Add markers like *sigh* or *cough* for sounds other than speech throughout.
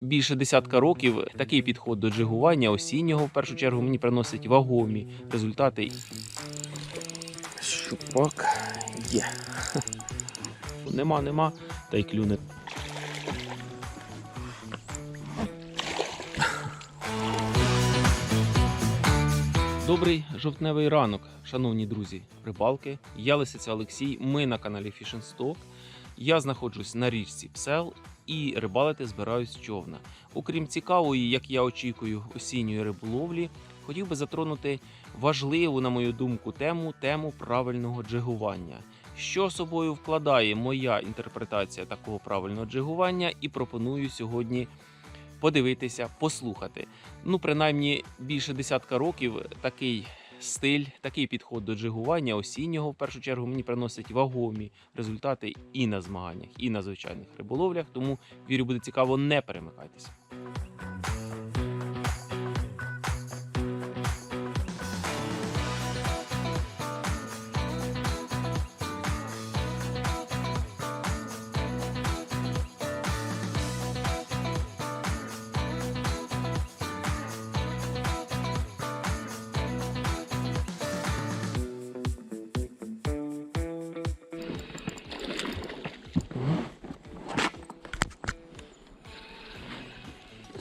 Більше десятка років такий підход до джигування осіннього в першу чергу мені приносить вагомі результати. Щупак є. Нема, нема, та й клюне. Добрий жовтневий ранок, шановні друзі, рибалки. Я Лисиця Олексій. Ми на каналі Fish and Stock. Я знаходжусь на річці Псел і рибалити збираюсь з човна. Окрім цікавої, як я очікую, осінньої риболовлі, хотів би затронути важливу, на мою думку, тему тему правильного джигування. Що собою вкладає моя інтерпретація такого правильного джигування, і пропоную сьогодні подивитися, послухати. Ну, принаймні, більше десятка років такий стиль, такий підход до джигування осіннього в першу чергу мені приносить вагомі результати і на змаганнях, і на звичайних риболовлях. Тому вірю, буде цікаво, не перемикайтеся.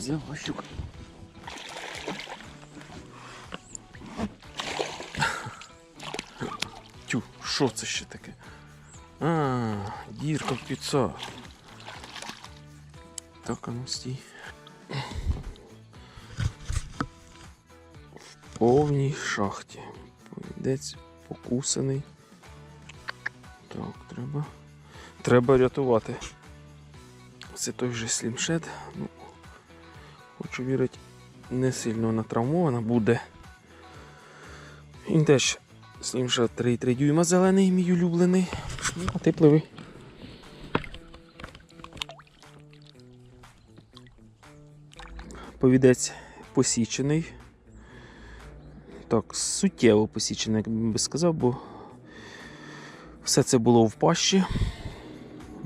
Взяла щука. Тю, що це ще таке? А, дірка в піца. Так, а ну стій. В повній шахті. Повідець покусаний. Так, треба. Треба рятувати. Це той же слімшед. Ну, хочу вірити, не сильно вона травмована буде. Він теж слімшед 3,3 дюйма зелений, мій улюблений. Ну, А ти пливи. Повідець посічений. Так, суттєво посічений, як би сказав, бо все це було в пащі.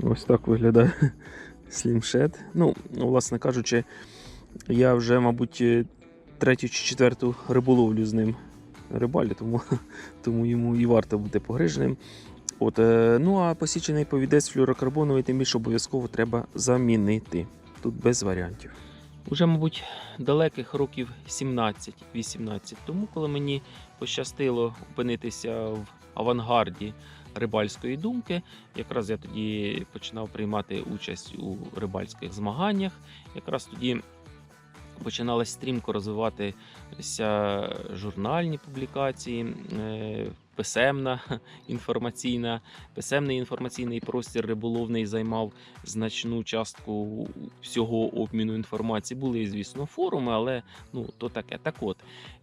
Ось так виглядає *laughs* слімшед. Ну, власне кажучи, я вже, мабуть, е, третю чи четверту риболовлю з ним рибалю, тому, *laughs* тому йому і варто бути погриженим. От, е, ну а посічений повідець флюорокарбоновий, тим більше обов'язково треба замінити. Тут без варіантів. Уже, мабуть, далеких років 17-18 тому, коли мені пощастило опинитися в авангарді рибальської думки. Якраз я тоді починав приймати участь у рибальських змаганнях. Якраз тоді починали стрімко розвиватися журнальні публікації, е, писемна *laughs* інформаційна, писемний інформаційний простір риболовний займав значну частку всього обміну інформації. Були, звісно, форуми, але ну то таке. Так от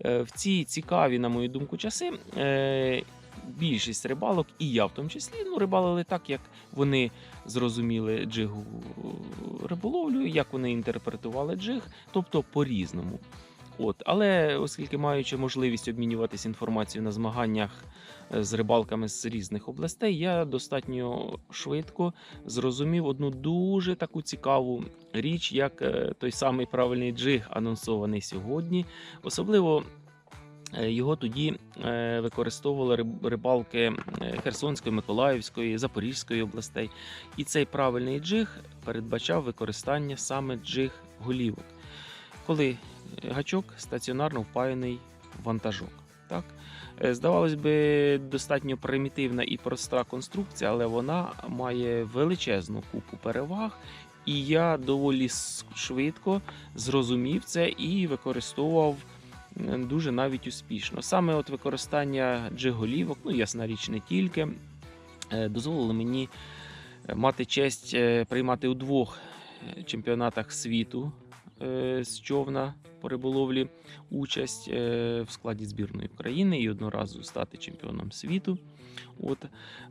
е, в ці цікаві, на мою думку, часи. Е, Більшість рибалок, і я в тому числі, ну, рибалили так, як вони зрозуміли джигу риболовлю, як вони інтерпретували джиг, тобто по-різному. От, але оскільки маючи можливість обмінюватися інформацією на змаганнях е, з рибалками з різних областей, я достатньо швидко зрозумів одну дуже таку цікаву річ, як е, той самий правильний джиг, анонсований сьогодні. Особливо Е, Його тоді е, використовували рибалки е, Херсонської, Миколаївської, Запорізької областей. І цей правильний джиг передбачав використання саме джиг голівок, коли е, гачок стаціонарно впаяний в вантажок. Так? Е, Здавалось би, достатньо примітивна і проста конструкція, але вона має величезну купу переваг. І я доволі швидко зрозумів це і використовував е, дуже навіть успішно. Саме от використання джиголівок, ну ясна річ, не тільки, е, дозволило мені е, мати честь е, приймати у двох е, чемпіонатах світу е, з човна по риболовлі участь е, в складі збірної України і одноразу стати чемпіоном світу. От.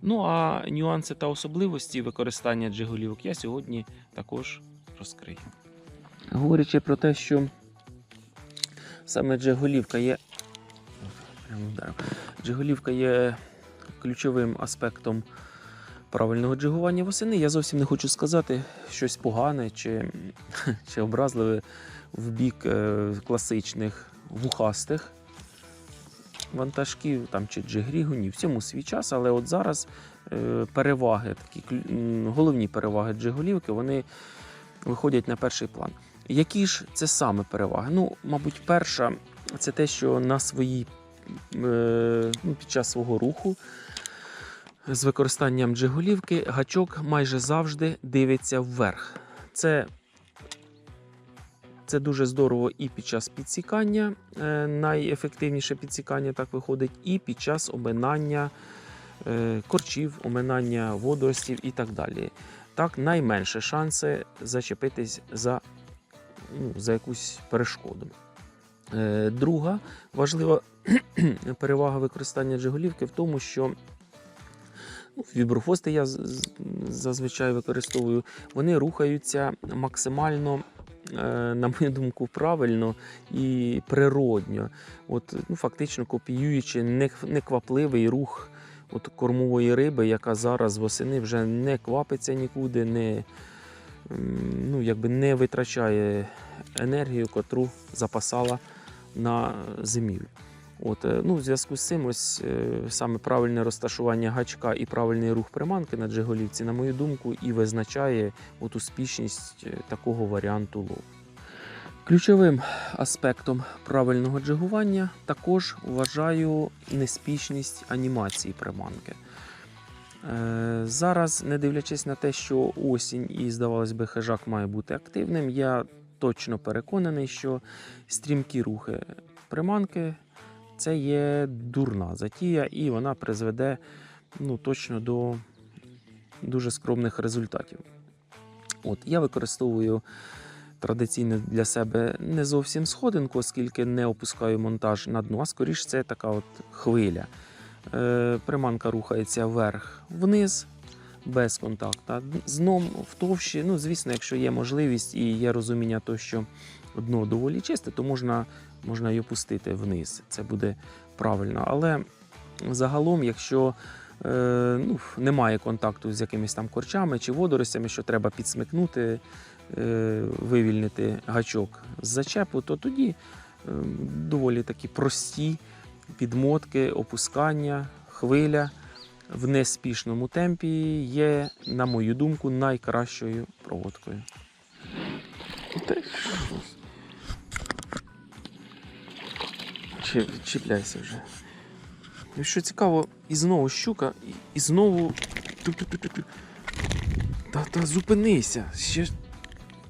Ну а нюанси та особливості використання джиголівок я сьогодні також розкрию. Говорячи про те, що саме джиголівка є. Джиголівка є ключовим аспектом правильного джигування восени. Я зовсім не хочу сказати щось погане чи, *laughs* чи образливе в бік е, класичних вухастих вантажків там, чи джигрігу. Ні, в цьому свій час, але от зараз е, переваги, такі головні переваги джиголівки, вони виходять на перший план. Які ж це саме переваги? Ну, мабуть, перша це те, що на своїй е, ну, під час свого руху з використанням джиголівки гачок майже завжди дивиться вверх. Це, це дуже здорово і під час підсікання, е, найефективніше підсікання так виходить, і під час оминання е, корчів, оминання водоростів і так далі. Так, найменше шанси зачепитись за, ну, за якусь перешкоду. Е, Друга важлива *clears throat* перевага використання джиголівки в тому, що ну, віброфости я зазвичай використовую, вони рухаються максимально, е, на мою думку, правильно і природньо. От, ну, фактично копіюючи неквапливий рух от кормової риби, яка зараз восени вже не квапиться нікуди, не, ну, якби не витрачає енергію, котру запасала на зимівлю. От, е, ну, в зв'язку з цим, ось е, саме правильне розташування гачка і правильний рух приманки на джиголівці, на мою думку, і визначає от успішність е, такого варіанту лову. Ключовим аспектом правильного джигування також вважаю неспішність анімації приманки. Е, Зараз, не дивлячись на те, що осінь і, здавалось би, хижак має бути активним, я точно переконаний, що стрімкі рухи приманки це є дурна затія, і вона призведе ну, точно до дуже скромних результатів. От, я використовую традиційно для себе не зовсім сходинку, оскільки не опускаю монтаж на дно, а скоріш це така от хвиля. Е, приманка рухається вверх-вниз без контакту. З дном в товщі, ну, звісно, якщо є можливість і є розуміння того, що дно доволі чисте, то можна, можна й опустити вниз. Це буде правильно. Але загалом, якщо е, ну, немає контакту з якимись там корчами чи водоростями, що треба підсмикнути, е, вивільнити гачок з зачепу, то тоді е, доволі такі прості підмотки, опускання, хвиля в неспішному темпі є, на мою думку, найкращою проводкою. Чіпляйся вже. Що цікаво, і знову щука, і, знову. Та, та зупинися. Ще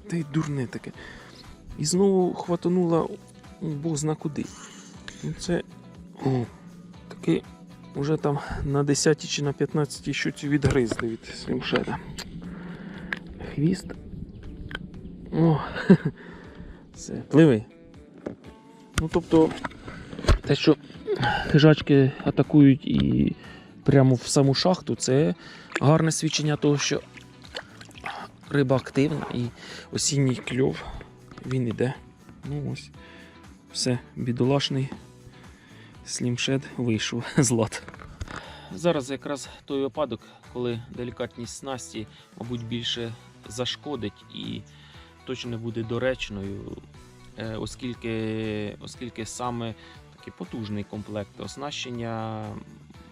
та й дурне таке. І знову хватанула ну, Бог зна куди. Ну це. О, такий уже там на 10 чи на 15 щуці відгризли від слімшеда. Хвіст. О, *laughs* все, пливи. Ну тобто, те, що хижачки атакують і прямо в саму шахту, це гарне свідчення того, що риба активна і осінній кльов він іде. Ну ось. Все, бідолашний слімшед вийшов *laughs* з лад. Зараз якраз той випадок, коли делікатність снасті, мабуть, більше зашкодить і точно не буде доречною, е, оскільки, оскільки саме такий потужний комплект оснащення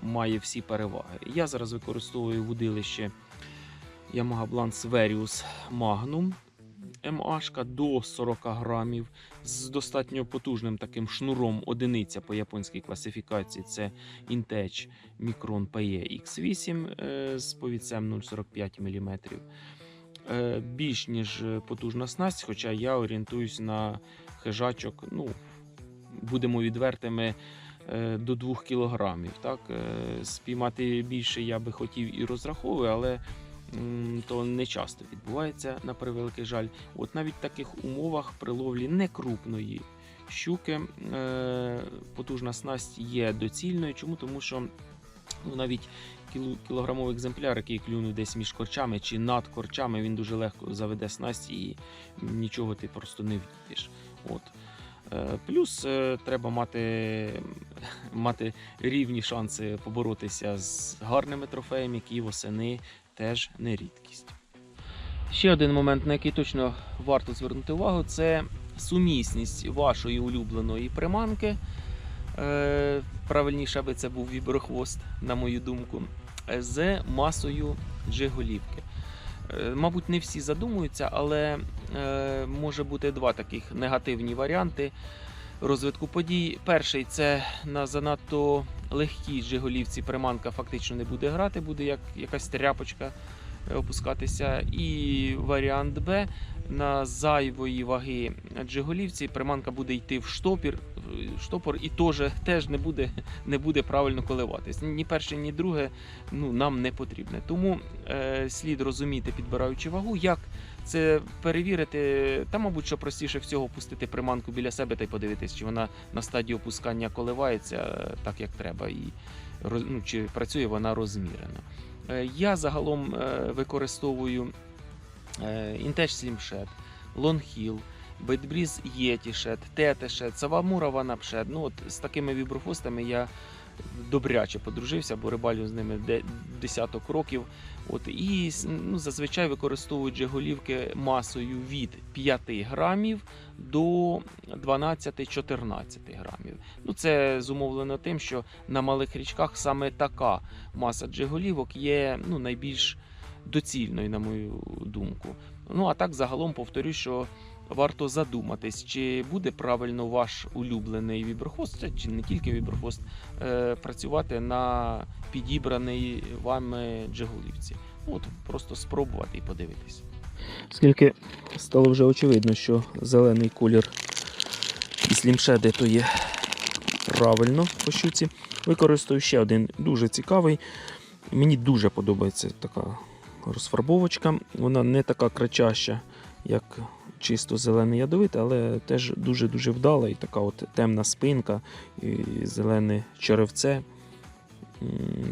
має всі переваги. Я зараз використовую вудилище Yamaha Blance Verius Magnum. МАшка до 40 грамів з достатньо потужним таким шнуром одиниця по японській класифікації. Це Intech Micron PE X8 е, з повідцем 0,45 мм. Е, Більш ніж потужна снасть, хоча я орієнтуюсь на хижачок, ну, будемо відвертими, е, до 2 кілограмів. Так? Спіймати більше я би хотів і розраховую, але то не часто відбувається, на превеликий жаль. От навіть в таких умовах при ловлі некрупної щуки е, потужна снасть є доцільною. Чому? Тому що ну, навіть кілограмовий екземпляр, який клюнув десь між корчами чи над корчами, він дуже легко заведе снасть і нічого ти просто не вдієш. От. Е, Плюс е, треба мати мати рівні шанси поборотися з гарними трофеями, які восени теж не рідкість. Ще один момент, на який точно варто звернути увагу, це сумісність вашої улюбленої приманки. Е, правильніше, аби це був віброхвост, на мою думку, з масою джиголівки. Е, Мабуть, не всі задумуються, але е, може бути два таких негативні варіанти розвитку подій. Перший це на занадто легкій джиголівці приманка фактично не буде грати, буде як якась тряпочка е, опускатися. І варіант Б на зайвої ваги джиголівці приманка буде йти в штопір, штопор і теж, теж не, буде, не буде правильно коливатись. Ні перше, ні друге ну, нам не потрібне. Тому е, слід розуміти, підбираючи вагу, як це перевірити. Та, мабуть, що простіше всього пустити приманку біля себе та й подивитись, чи вона на стадії опускання коливається е, так, як треба, і ну, чи працює вона розмірено. Е, Я загалом е, використовую Intech Slim Shed, Бейтбріз Єтішет, Тетешет, Савамура Ванапшет. Ну, от з такими віброфостами я добряче подружився, бо рибалю з ними десяток років. От, і ну, зазвичай використовують джеголівки масою від 5 грамів до 12-14 грамів. Ну, це зумовлено тим, що на малих річках саме така маса джеголівок є ну, найбільш доцільною, на мою думку. Ну а так загалом повторю, що варто задуматись, чи буде правильно ваш улюблений віброхвост, чи не тільки віброхвост, е, працювати на підібраній вами джеголівці. Ну, От просто спробувати і подивитись. Скільки стало вже очевидно, що зелений колір і слімшеди то є правильно по щуці. Використаю ще один дуже цікавий. Мені дуже подобається така розфарбовочка. Вона не така кричаща, як чисто зелений ядовитий, але теж дуже-дуже вдала і така от темна спинка, і зелене черевце.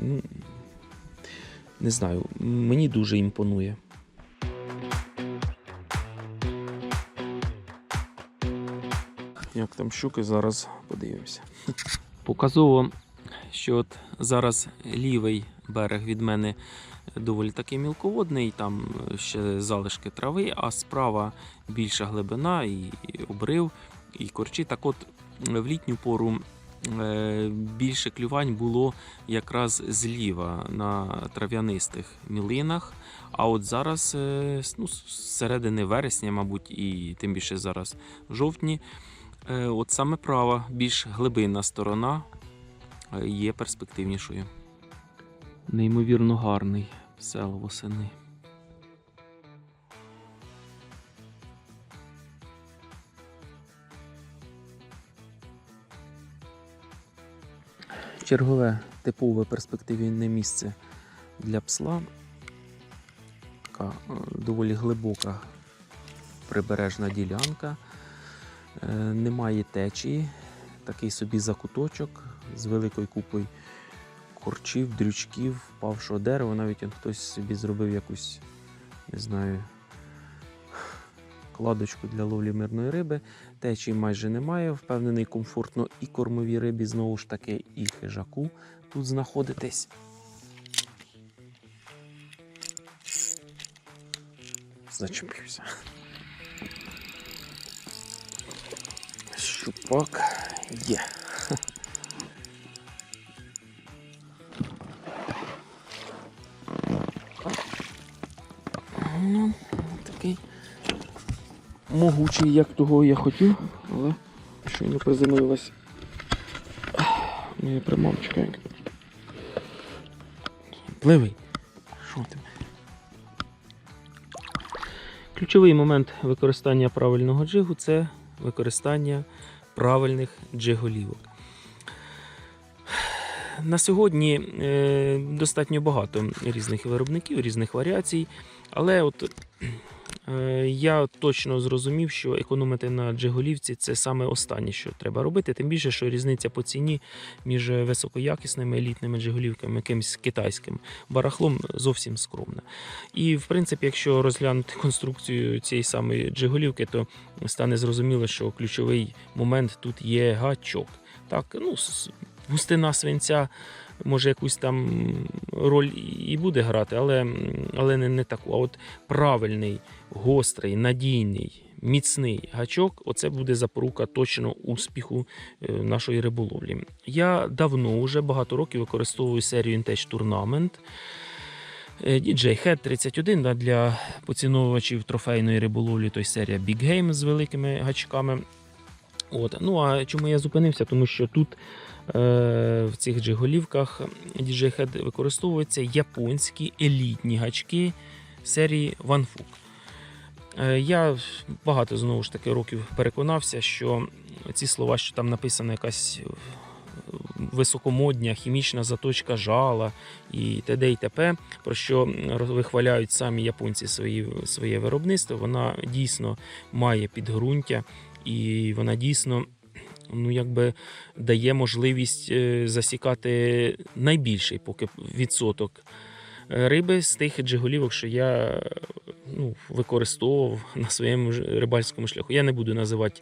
Ну, Не знаю, мені дуже імпонує. Як там щуки, зараз подивимося. Показово, що от зараз лівий берег від мене доволі таки мілководний, там ще залишки трави, а справа більша глибина, і обрив, і корчі. Так от в літню пору е, більше клювань було якраз зліва на трав'янистих мілинах. А от зараз, е, ну, з середини вересня, мабуть, і тим більше зараз жовтні, е, от саме права, більш глибинна сторона є перспективнішою. Неймовірно гарний сел восени. Чергове типове перспективне місце для псла. Така е, доволі глибока прибережна ділянка. Е, Немає течії, такий собі закуточок з великою купою корчів, дрючків, впавшого дерева. Навіть он хтось собі зробив якусь, не знаю, кладочку для ловлі мирної риби. Течії майже немає. Впевнений, комфортно і кормовій рибі, знову ж таки, і хижаку тут знаходитись. Зачепився. Щупак є. Могучий, як того я хотів, але щойно приземлилась моя примамчика. як- Пливий. Що ти? Ключовий момент використання правильного джигу це використання правильних джиголівок. На сьогодні е, достатньо багато різних виробників, різних варіацій, але от я точно зрозумів, що економити на джиголівці це саме останнє, що треба робити. Тим більше, що різниця по ціні між високоякісними елітними джиголівками, якимось китайським барахлом зовсім скромна. І в принципі, якщо розглянути конструкцію цієї самої джиголівки, то стане зрозуміло, що ключовий момент тут є гачок. Так, ну, густина свинця може якусь там роль і буде грати, але, але не, не таку. А от правильний, гострий, надійний, міцний гачок оце буде запорука точно успіху е, нашої риболовлі. Я давно, вже багато років використовую серію Intage Tournament. DJ Head 31 да, для поціновувачів трофейної риболовлі, той серія Big Game з великими гачками. От. Ну а чому я зупинився? Тому що тут в цих джиголівках DJ Head використовуються японські елітні гачки серії Fook. Е, Я багато знову ж таки років переконався, що ці слова, що там написана якась е, високомодня хімічна заточка жала і т.д. і т.п., про що вихваляють самі японці свої, своє виробництво, вона дійсно має підґрунтя і вона дійсно. Ну, якби дає можливість е, засікати найбільший поки відсоток е, риби з тих джиголівок, що я ну, використовував на своєму рибальському шляху. Я не буду називати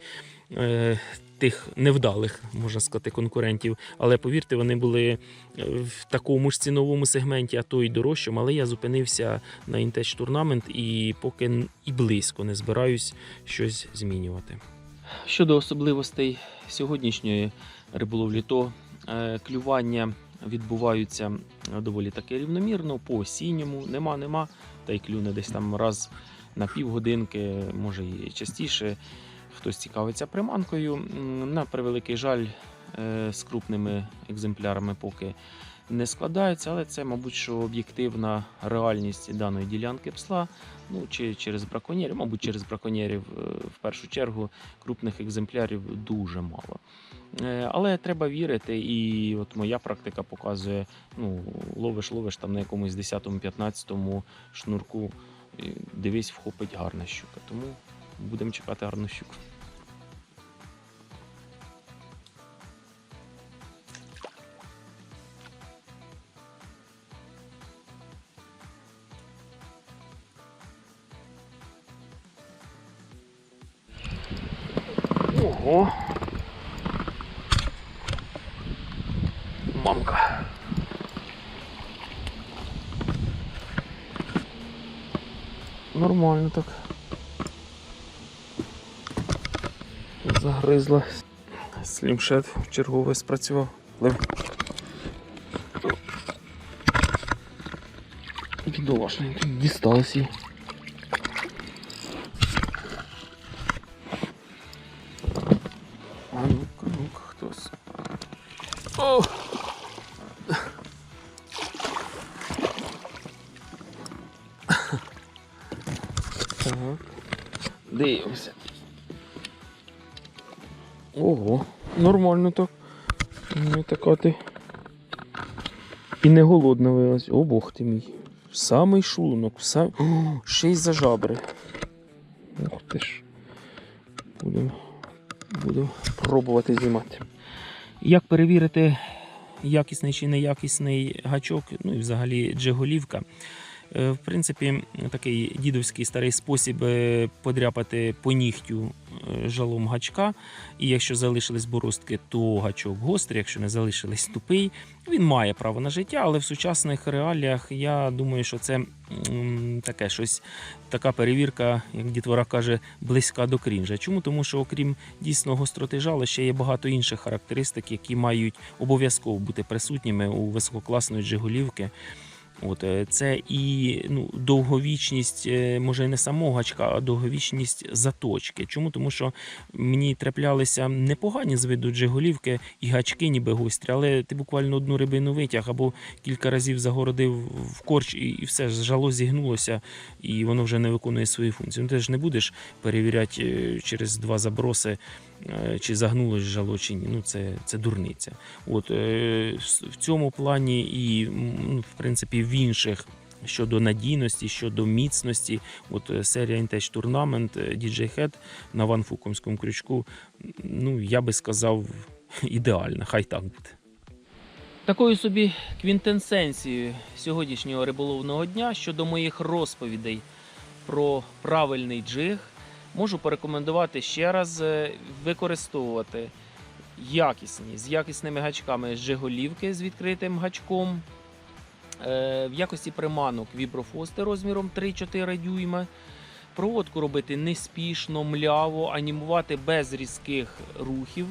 е, тих невдалих, можна сказати, конкурентів, але повірте, вони були е, в такому ж ціновому сегменті, а то й дорожчому. Але я зупинився на Інтеч турнамент і поки і близько не збираюсь щось змінювати. Щодо особливостей сьогоднішньої риболовлі, то е, клювання відбуваються е, доволі таки рівномірно, по осінньому, нема, нема, та й клюне десь там раз на півгодинки, може і частіше. Хтось цікавиться приманкою. На превеликий жаль, е, з крупними екземплярами поки не складається, але це, мабуть, що об'єктивна реальність даної ділянки псла. Ну, чи через браконьєрів, мабуть, через браконьєрів е, в першу чергу крупних екземплярів дуже мало. Е, Але треба вірити, і от моя практика показує: ну, ловиш, ловиш там на якомусь 10-15 шнурку, дивись, вхопить гарна щука. Тому будемо чекати гарну щуку. Загризла. Слімшет в чергове спрацював. Бідолашний, дісталось їй. Нормально так. Така ти. І не голодна виявилась. О, бог ти мій. Самий шулунок, сам... О, ще й за жабри. Ух ти ж. Будемо буду пробувати знімати. Як перевірити, якісний чи неякісний гачок, ну і взагалі джеголівка. Е, В принципі, такий дідовський старий спосіб е, подряпати по нігтю жалом гачка. І якщо залишились боростки, то гачок гострий, якщо не залишились тупий. Він має право на життя, але в сучасних реаліях я думаю, що це таке щось, така перевірка, як дітвора каже, близька до крінжа. Чому? Тому що, окрім дійсно гостроти жала, ще є багато інших характеристик, які мають обов'язково бути присутніми у висококласної джиголівки. От е, це і ну, довговічність, е, може, не самого гачка, а довговічність заточки. Чому? Тому що мені траплялися непогані з виду джиголівки і гачки, ніби гострі, але ти буквально одну рибину витяг або кілька разів загородив в корч, і, все жало зігнулося, і воно вже не виконує свої функції. Ну, ти ж не будеш перевіряти е, через два заброси. Е, Чи загнулось жало, чи ні. Ну, це, це дурниця. От, е, в цьому плані і ну, в принципі в інших щодо надійності, щодо міцності. От е, серія Intage Tournament, DJ Head на ванфукомському крючку. Ну, я би сказав, ідеальна, хай так буде. Такою собі квінтенсенцією сьогоднішнього риболовного дня щодо моїх розповідей про правильний джиг, можу порекомендувати ще раз е, використовувати якісні, з якісними гачками Жиголівки з відкритим гачком. Е, В якості приманок віброфости розміром 3-4 дюйма. Проводку робити неспішно, мляво, анімувати без різких рухів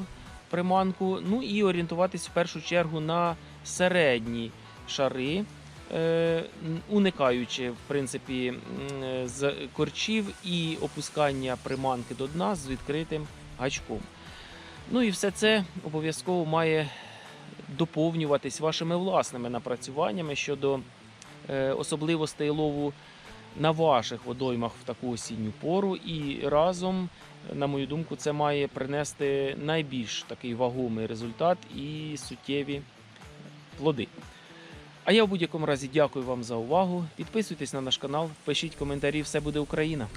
приманку. Ну і орієнтуватись в першу чергу на середні шари, уникаючи в принципі е, з корчів і опускання приманки до дна з відкритим гачком. Ну і все це обов'язково має доповнюватись вашими власними напрацюваннями щодо е, особливостей лову на ваших водоймах в таку осінню пору. І разом, на мою думку, це має принести найбільш такий вагомий результат і суттєві плоди. А я в будь-якому разі дякую вам за увагу. Підписуйтесь на наш канал, пишіть коментарі, все буде Україна.